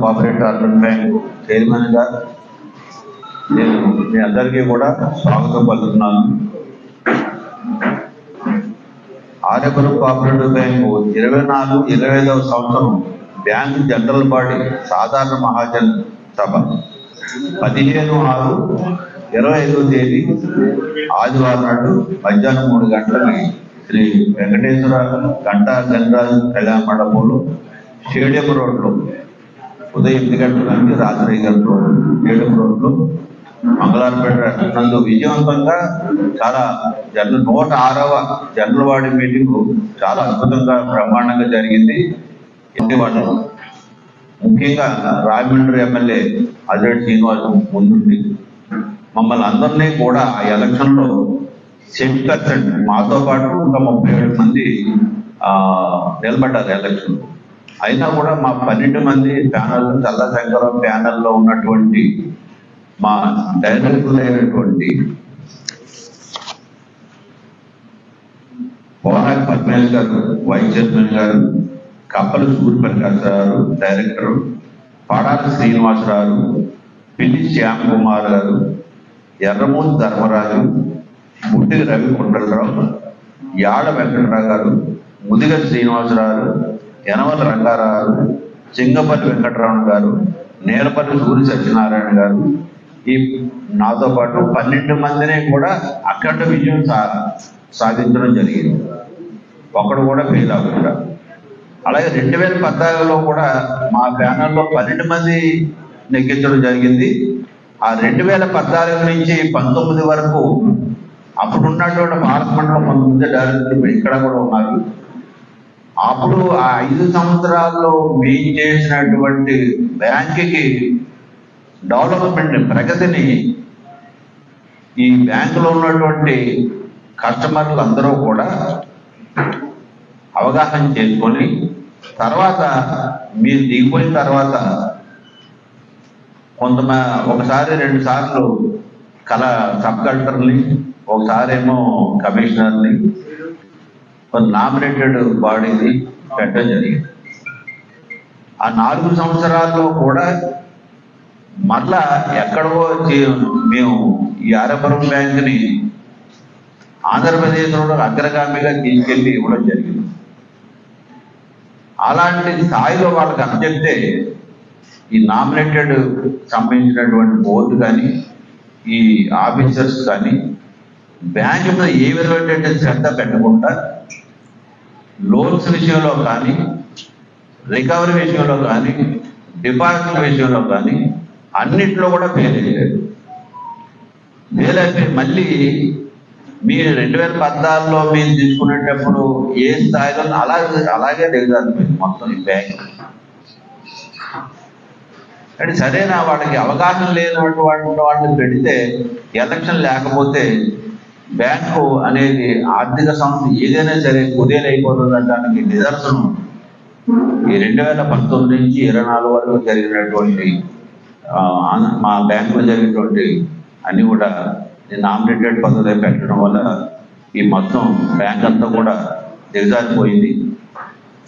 Cooperative urban bank chairman నేను మీ అందరికీ కూడా స్వాగతం పలుకుతున్నాను. ఆర్యపురం కోఆపరేటివ్ బ్యాంకు ఇరవై నాలుగు ఇరవై ఐదవ సంవత్సరం బ్యాంకు జనరల్ బాడీ సాధారణ మహాజన్ సభ. పదిహేను ఆరు ఇరవై ఐదవ తేదీ ఆదివారం నాడు మధ్యాహ్నం మూడు గంటలకి శ్రీ వెంకటేశ్వర గంటా గంగరాజు కళ్యాణ మండపంలో స్టేడియం రోడ్లో ఉదయం ఎనిమిది గంటల నుంచి రాత్రి ఐదు గంటల స్టేడియం రోడ్లో మంగళవారపేట నందు విజయవంతంగా చాలా జనరల్ నూట ఆరవ జనరల్ వార్డు మీటింగ్ చాలా అద్భుతంగా బ్రహ్మాండంగా జరిగింది. ఎన్ని వాళ్ళు. ముఖ్యంగా రాజమండ్రి ఎమ్మెల్యే అజరెడ్ శ్రీనివాస్ ముందుండి. మమ్మల్ని అందరినీ కూడా ఆ ఎలక్షన్లో సెవెంటీ మాతో పాటు ఇంకా ముప్పై ఏడు మంది ఆ నిలబడ్డారు ఎలక్షన్ అయినా కూడా మా పన్నెండు మంది ప్యానల్ చల్లశంకరం ప్యానెల్లో ఉన్నటువంటి మా డైరెక్టర్ అయినటువంటి పోరాక్ పద్మేష్ గారు వైస్ చైర్మన్ గారు కప్పల సూర్యప్రకాశ్ గారు డైరెక్టర్ పడాల శ్రీనివాసరావు పిల్లి శ్యామ్ కుమార్ గారు ఎర్రమూతి ధర్మరాజు బుట్టి రవి కొండలరావు యాడ వెంకటరావు గారు ముదిగ శ్రీనివాసరావు యనమల రంగారావు చింగపల్లి వెంకటరమణ గారు నేలపల్లి సూర్య సత్యనారాయణ గారు ఈ నాతో పాటు పన్నెండు మందిని కూడా అఖండ విజయం సా సాధించడం జరిగింది. ఒకడు కూడా ఫెయిల్ అవ్వకుండా. అలాగే రెండు వేల పద్నాలుగులో కూడా మా ప్యానల్లో పన్నెండు మంది నెగ్గించడం జరిగింది. ఆ రెండు వేల పద్నాలుగు నుంచి పంతొమ్మిది వరకు అప్పుడు ఉన్నటువంటి భారత మండలం కొంతమంది డైరెక్టర్లు ఇక్కడ కూడా ఉన్నారు. అప్పుడు ఆ ఐదు సంవత్సరాల్లో మేము చేసినటువంటి బ్యాంకుకి డెవలప్మెంట్ ప్రగతిని ఈ బ్యాంకులో ఉన్నటువంటి కస్టమర్లు అందరూ కూడా అవగాహన చేసుకొని తర్వాత మీరు దిగిపోయిన తర్వాత కొంతమ ఒకసారి రెండు సార్లు కల సబ్ కలెక్టర్ని ఒకసారి ఏమో కమిషనర్ని కొంత నామినేటెడ్ బాడీని పెట్టడం జరిగింది. ఆ నాలుగు సంవత్సరాల్లో కూడా మళ్ళా ఎక్కడో మేము ఈ ఆరపురం బ్యాంకుని ఆంధ్రప్రదేశ్లో అగ్రగామిగా తీసుకెళ్ళి ఇవ్వడం జరిగింది. అలాంటి స్థాయిలో వాళ్ళకి అందజెప్తే ఈ నామినేటెడ్ సంబంధించినటువంటి బోర్డు కానీ ఈ ఆఫీసర్స్ కానీ బ్యాంకు మీద ఏ విధమైనటువంటి శ్రద్ధ పెట్టకుండా లోన్స్ విషయంలో కానీ రికవరీ విషయంలో కానీ డిపాజిట్ల విషయంలో కానీ అన్నిట్లో కూడా ఫెయిల్ అయ్యారు ఫెయిల్ అయిపోయి మళ్ళీ మీరు రెండు వేల పద్నాలుగులో మీరు తీసుకునేటప్పుడు ఏ స్థాయిలో అలాగే అలాగే దిగజారిపోయింది మొత్తం ఈ బ్యాంక్ అంటే సరేనా వాళ్ళకి అవకాశం లేనటువంటి వాళ్ళని పెడితే ఎలక్షన్ లేకపోతే బ్యాంకు అనేది ఆర్థిక సంస్థ ఏదైనా సరే కుదేలైపోతుందనడానికి నిదర్శనం. ఈ రెండు వేల పంతొమ్మిది నుంచి ఇరవై నాలుగు వరకు జరిగినటువంటి మా బ్యాంకులో జరిగినటువంటి అన్ని కూడా నామినేటెడ్ పద్ధతి పెట్టడం వల్ల ఈ మొత్తం బ్యాంక్ అంతా కూడా దిగజారిపోయింది.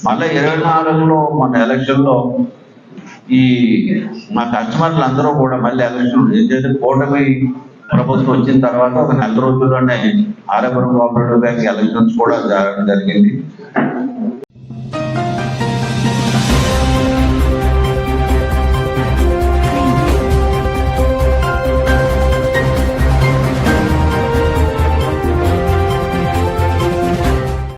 మళ్ళీ ఇరవై నాలుగులో మన ఎలక్షన్లో ఈ మా కస్టమర్లు అందరూ కూడా మళ్ళీ ఎలక్షన్ ఏంటంటే కూటమి ప్రభుత్వం వచ్చిన తర్వాత ఒక నెల రోజుల్లోనే ఆరపురం కోఆపరేటివ్ బ్యాంక్ ఎలక్షన్స్ కూడా జరగడం జరిగింది.